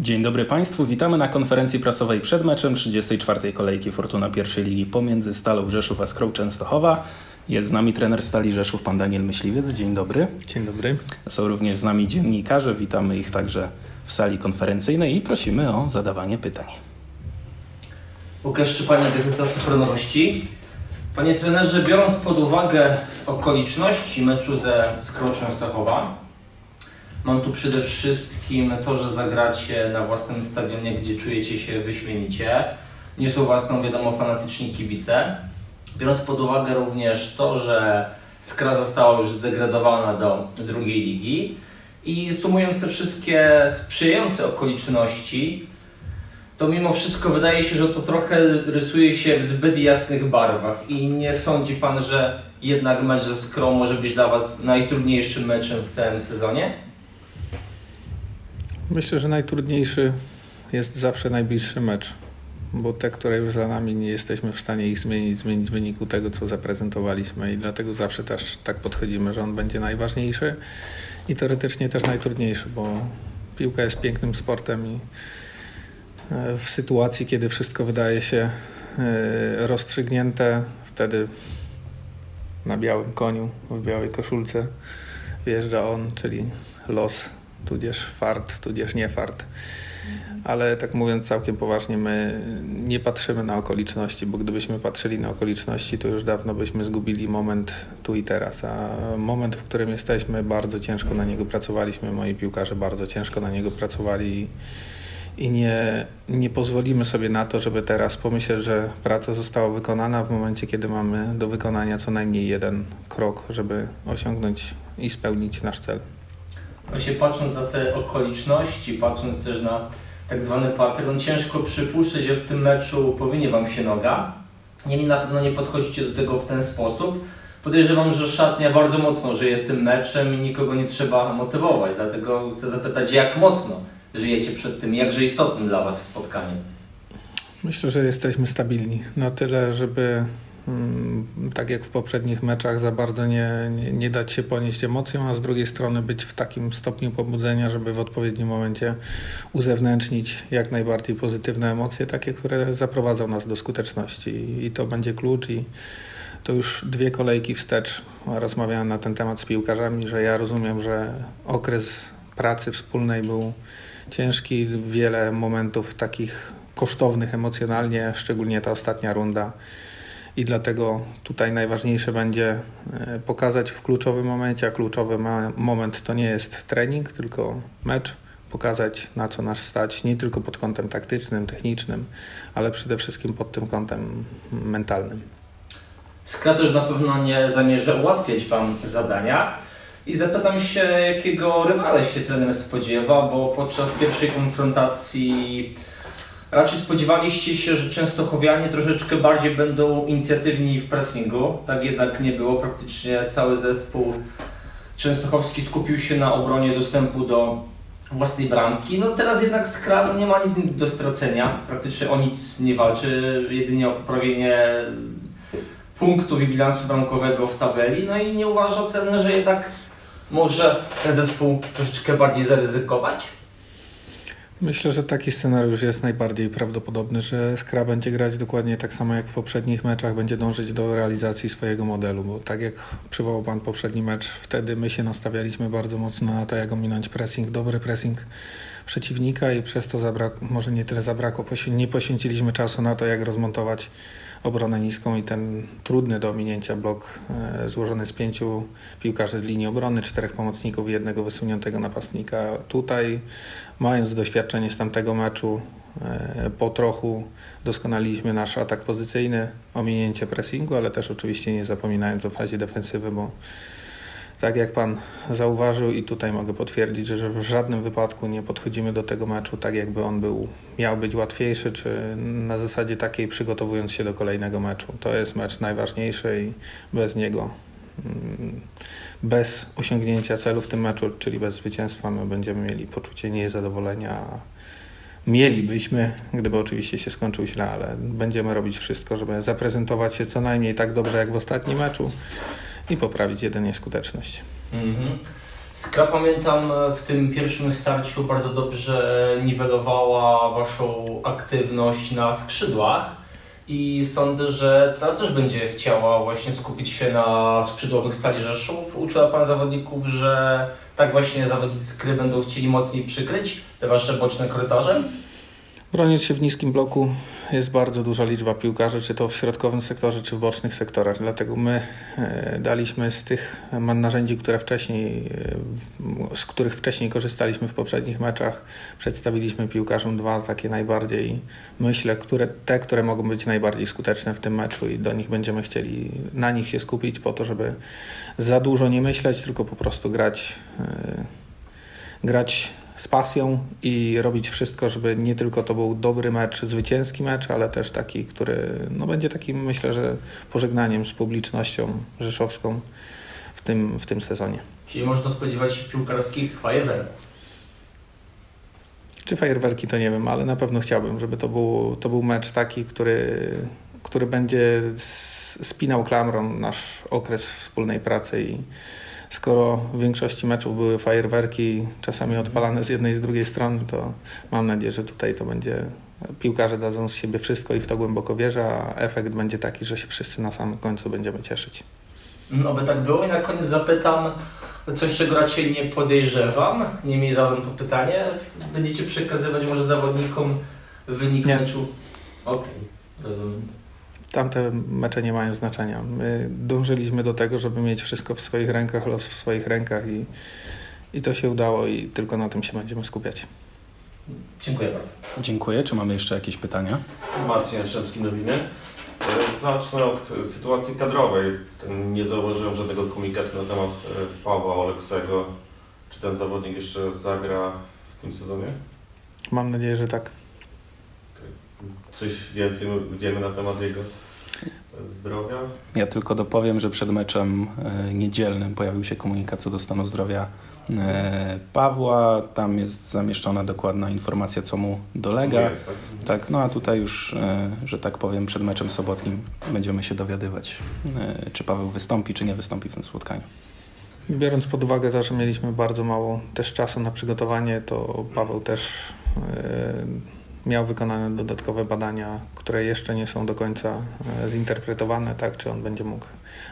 Dzień dobry Państwu, witamy na konferencji prasowej przed meczem 34. kolejki Fortuna pierwszej ligi pomiędzy Stalą Rzeszów a Skrą Częstochowa. Jest z nami trener Stali Rzeszów, pan Daniel Myśliwiec. Dzień dobry. Dzień dobry. Są również z nami dziennikarze, witamy ich także w sali konferencyjnej i prosimy o zadawanie pytań. Łukasz Szczepaniak, Gazeta Supernowości. Panie trenerze, biorąc pod uwagę okoliczności meczu ze Skrą Częstochowa, mam tu przede wszystkim to, że zagracie na własnym stadionie, gdzie czujecie się wyśmienicie. Nie są własną, wiadomo, fanatyczni kibice. Biorąc pod uwagę również to, że Skra została już zdegradowana do drugiej ligi i sumując te wszystkie sprzyjające okoliczności, to mimo wszystko wydaje się, że to trochę rysuje się w zbyt jasnych barwach i nie sądzi Pan, że jednak mecz ze Skrą może być dla Was najtrudniejszym meczem w całym sezonie? Myślę, że najtrudniejszy jest zawsze najbliższy mecz, bo te, które już za nami, nie jesteśmy w stanie ich zmienić, zmienić w wyniku tego, co zaprezentowaliśmy i dlatego zawsze też tak podchodzimy, że on będzie najważniejszy i teoretycznie też najtrudniejszy, bo piłka jest pięknym sportem i e, w sytuacji, kiedy wszystko wydaje się e, rozstrzygnięte, wtedy na białym koniu, w białej koszulce wjeżdża on, czyli los, tudzież fart, tudzież nie fart. Ale tak mówiąc całkiem poważnie, my nie patrzymy na okoliczności, bo gdybyśmy patrzyli na okoliczności, to już dawno byśmy zgubili moment tu i teraz. A moment, w którym jesteśmy, bardzo ciężko na niego pracowaliśmy. Moi piłkarze bardzo ciężko na niego pracowali i nie, nie pozwolimy sobie na to, żeby teraz pomyśleć, że praca została wykonana w momencie, kiedy mamy do wykonania co najmniej jeden krok, żeby osiągnąć i spełnić nasz cel. Właśnie patrząc na te okoliczności, patrząc też na tak zwany papier, no ciężko przypuszczać, że w tym meczu powinie Wam się noga. Niemniej na pewno nie podchodzicie do tego w ten sposób. Podejrzewam, że szatnia bardzo mocno żyje tym meczem i nikogo nie trzeba motywować. Dlatego chcę zapytać, jak mocno żyjecie przed tym, jakże istotnym dla Was spotkaniem. Myślę, że jesteśmy stabilni na tyle, żeby tak jak w poprzednich meczach za bardzo nie, nie, nie dać się ponieść emocjom, a z drugiej strony być w takim stopniu pobudzenia, żeby w odpowiednim momencie uzewnętrznić jak najbardziej pozytywne emocje, takie, które zaprowadzą nas do skuteczności i to będzie klucz i to już dwie kolejki wstecz rozmawiałem na ten temat z piłkarzami, że ja rozumiem, że okres pracy wspólnej był ciężki, wiele momentów takich kosztownych emocjonalnie, szczególnie ta ostatnia runda. I dlatego tutaj najważniejsze będzie e, pokazać w kluczowym momencie, a kluczowy moment to nie jest trening, tylko mecz. Pokazać na co nas stać, nie tylko pod kątem taktycznym, technicznym, ale przede wszystkim pod tym kątem mentalnym. Skra też na pewno nie zamierza ułatwiać Wam zadania. I zapytam się, jakiego rywale się trener spodziewa, bo podczas pierwszej konfrontacji raczej spodziewaliście się, że Częstochowianie troszeczkę bardziej będą inicjatywni w pressingu. Tak jednak nie było. Praktycznie cały zespół częstochowski skupił się na obronie dostępu do własnej bramki. No teraz jednak Skra no nie ma nic do stracenia. Praktycznie o nic nie walczy, jedynie o poprawienie punktów i bilansu bramkowego w tabeli. No i nie uważa trener, że jednak może ten zespół troszeczkę bardziej zaryzykować? Myślę, że taki scenariusz jest najbardziej prawdopodobny, że Skra będzie grać dokładnie tak samo jak w poprzednich meczach, będzie dążyć do realizacji swojego modelu, bo tak jak przywołał Pan poprzedni mecz, wtedy my się nastawialiśmy bardzo mocno na to, jak ominąć pressing, dobry pressing przeciwnika i przez to może nie tyle zabrakło, nie poświęciliśmy czasu na to, jak rozmontować obronę niską i ten trudny do ominięcia blok e, złożony z pięciu piłkarzy linii obrony, czterech pomocników i jednego wysuniętego napastnika. Tutaj, mając doświadczenie z tamtego meczu, e, po trochu doskonaliliśmy nasz atak pozycyjny, ominięcie pressingu, ale też oczywiście nie zapominając o fazie defensywy, bo tak jak Pan zauważył i tutaj mogę potwierdzić, że w żadnym wypadku nie podchodzimy do tego meczu tak, jakby on był, miał być łatwiejszy, czy na zasadzie takiej przygotowując się do kolejnego meczu. To jest mecz najważniejszy i bez niego, mm, bez osiągnięcia celu w tym meczu, czyli bez zwycięstwa, my będziemy mieli poczucie niezadowolenia. Mielibyśmy, gdyby oczywiście się skończył źle, ale będziemy robić wszystko, żeby zaprezentować się co najmniej tak dobrze jak w ostatnim meczu i poprawić jedynie skuteczność. Mhm. Skra pamiętam e, w tym pierwszym starciu bardzo dobrze niwelowała waszą aktywność na skrzydłach i sądzę, że teraz też będzie chciała właśnie skupić się na skrzydłowych Stali Rzeszów. Uczyła Pan zawodników, że tak właśnie zawodnicy Skry będą chcieli mocniej przykryć te wasze boczne korytarze? Broniąc się w niskim bloku jest bardzo duża liczba piłkarzy, czy to w środkowym sektorze, czy w bocznych sektorach. Dlatego my e, daliśmy z tych ma- narzędzi, które wcześniej, e, z których wcześniej korzystaliśmy w poprzednich meczach, przedstawiliśmy piłkarzom dwa takie najbardziej, myślę, które, te, które mogą być najbardziej skuteczne w tym meczu i do nich będziemy chcieli na nich się skupić po to, żeby za dużo nie myśleć, tylko po prostu grać, e, grać z pasją i robić wszystko, żeby nie tylko to był dobry mecz, zwycięski mecz, ale też taki, który no, będzie takim, myślę, że pożegnaniem z publicznością rzeszowską w tym, w tym sezonie. Czyli można spodziewać się piłkarskich fajerwerków. Czy fajerwerki to nie wiem, ale na pewno chciałbym, żeby to był, to był mecz taki, który, który będzie spinał klamrą nasz okres wspólnej pracy i skoro w większości meczów były fajerwerki, czasami odpalane z jednej i z drugiej strony, to mam nadzieję, że tutaj to będzie piłkarze dadzą z siebie wszystko i w to głęboko wierzę, a efekt będzie taki, że się wszyscy na samym końcu będziemy cieszyć. No by tak było i na koniec zapytam coś, czego raczej nie podejrzewam. Niemniej zadam to pytanie. Będziecie przekazywać może zawodnikom wynik Nie. meczu? Okej, rozumiem. Tamte mecze nie mają znaczenia. My dążyliśmy do tego, żeby mieć wszystko w swoich rękach, los w swoich rękach i, i to się udało i tylko na tym się będziemy skupiać. Dziękuję bardzo. Dziękuję. Czy mamy jeszcze jakieś pytania? Marcin Jastrzębski Nowiny. E, Zacznę od e, sytuacji kadrowej. Nie zauważyłem żadnego komunikatu na temat e, Pawła Oleksego. Czy ten zawodnik jeszcze zagra w tym sezonie? Mam nadzieję, że tak. Coś więcej wiemy na temat jego zdrowia? Ja tylko dopowiem, że przed meczem e, niedzielnym pojawił się komunikat co do stanu zdrowia e, Pawła. Tam jest zamieszczona dokładna informacja, co mu dolega. Jest, tak? Tak, no a tutaj już, e, że tak powiem, przed meczem sobotnim będziemy się dowiadywać, czy Paweł wystąpi, czy nie wystąpi w tym spotkaniu. Biorąc pod uwagę to, że mieliśmy bardzo mało też czasu na przygotowanie, to Paweł też miał wykonane dodatkowe badania, które jeszcze nie są do końca e, zinterpretowane, tak, czy on będzie mógł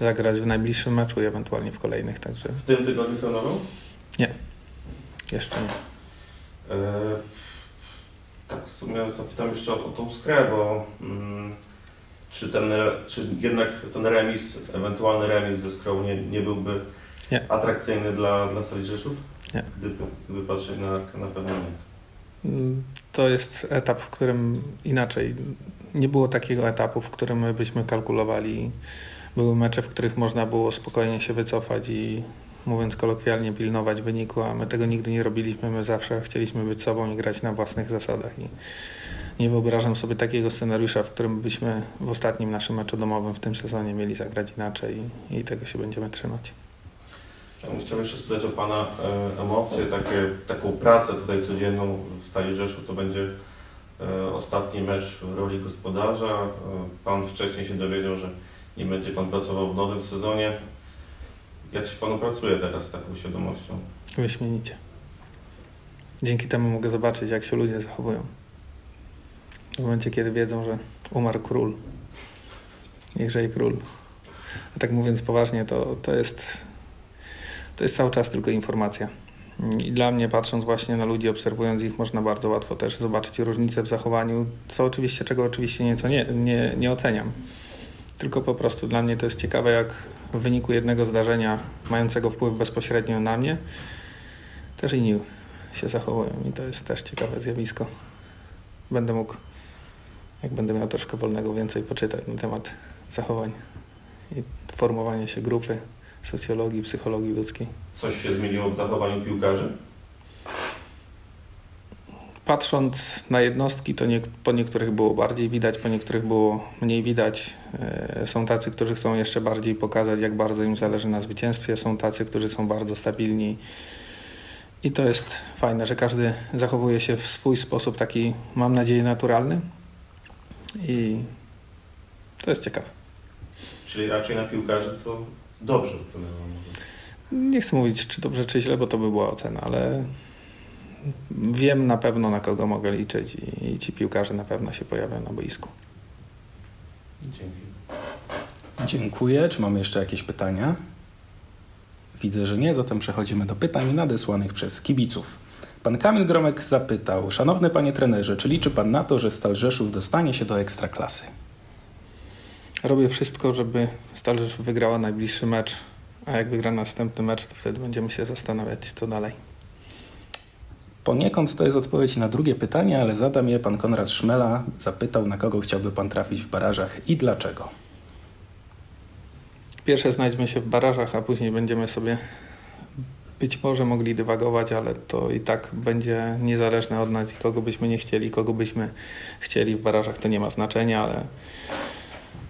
zagrać w najbliższym meczu i ewentualnie w kolejnych, także W tym tygodniu trenował? jeszcze nie. E, tak, w sumie zapytam jeszcze o, o tą skrę, bo mm, czy, ten, czy jednak ten remis, ewentualny remis ze skrą nie, nie byłby Nie. atrakcyjny dla, dla Stali Rzeszów? Nie. Gdyby, gdyby patrzeć na, na pewno nie. To jest etap, w którym inaczej nie było takiego etapu, w którym my byśmy kalkulowali. Były mecze, w których można było spokojnie się wycofać i mówiąc kolokwialnie pilnować wyniku, a my tego nigdy nie robiliśmy. My zawsze chcieliśmy być sobą i grać na własnych zasadach. I nie wyobrażam sobie takiego scenariusza, w którym byśmy w ostatnim naszym meczu domowym w tym sezonie mieli zagrać inaczej i, i tego się będziemy trzymać. Ja bym chciał jeszcze spytać o Pana e, emocje, takie, taką pracę tutaj codzienną w Stali Rzeszów. To będzie e, ostatni mecz w roli gospodarza. E, pan wcześniej się dowiedział, że nie będzie Pan pracował w nowym sezonie. Jak się Panu pracuje teraz z taką świadomością? Wyśmienicie. Dzięki temu mogę zobaczyć, jak się ludzie zachowują. W momencie, kiedy wiedzą, że umarł król. Niechże i król. A tak mówiąc poważnie, to, to, jest, to jest cały czas tylko informacja. I dla mnie, patrząc właśnie na ludzi, obserwując ich, można bardzo łatwo też zobaczyć różnice w zachowaniu, co oczywiście, czego oczywiście nieco nie, nie, nie oceniam. Tylko po prostu dla mnie to jest ciekawe, jak w wyniku jednego zdarzenia, mającego wpływ bezpośrednio na mnie, też inni się zachowują i to jest też ciekawe zjawisko. Będę mógł, jak będę miał troszkę wolnego, więcej poczytać na temat zachowań i formowania się grupy, socjologii, psychologii ludzkiej. Coś się zmieniło w zachowaniu piłkarzy? Patrząc na jednostki, to nie, po niektórych było bardziej widać, po niektórych było mniej widać. E, Są tacy, którzy chcą jeszcze bardziej pokazać, jak bardzo im zależy na zwycięstwie. Są tacy, którzy są bardzo stabilni. I to jest fajne, że każdy zachowuje się w swój sposób, taki, mam nadzieję, naturalny. I to jest ciekawe. Czyli raczej na piłkarzy to dobrze wpłynęło. Nie chcę mówić, czy dobrze, czy źle, bo to by była ocena, ale wiem na pewno, na kogo mogę liczyć i, i ci piłkarze na pewno się pojawią na boisku. Dzięki. Dziękuję. Czy mamy jeszcze jakieś pytania? Widzę, że nie, zatem przechodzimy do pytań nadesłanych przez kibiców. Pan Kamil Gromek zapytał: Szanowny panie trenerze, czy liczy pan na to, że Stal Rzeszów dostanie się do ekstraklasy? Robię wszystko, żeby Stal Rzeszów wygrała najbliższy mecz, a jak wygra następny mecz, to wtedy będziemy się zastanawiać, co dalej. Poniekąd to jest odpowiedź na drugie pytanie, ale zadam je pan Konrad Szmela. Zapytał, na kogo chciałby pan trafić w barażach i dlaczego. Pierwsze znajdźmy się w barażach, a później będziemy sobie być może mogli dywagować, ale to i tak będzie niezależne od nas i kogo byśmy nie chcieli, kogo byśmy chcieli w barażach, to nie ma znaczenia, ale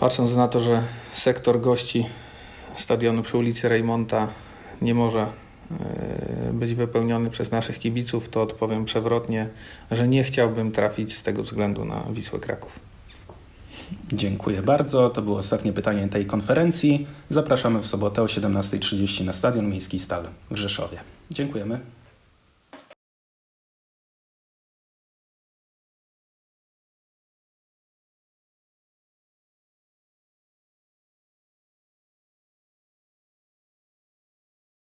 patrząc na to, że sektor gości stadionu przy ulicy Rejmonta nie może e, być wypełniony przez naszych kibiców, to odpowiem przewrotnie, że nie chciałbym trafić z tego względu na Wisłę Kraków. Dziękuję bardzo. To było ostatnie pytanie tej konferencji. Zapraszamy w sobotę o 17.30 na Stadion Miejski Stal w Rzeszowie. Dziękujemy.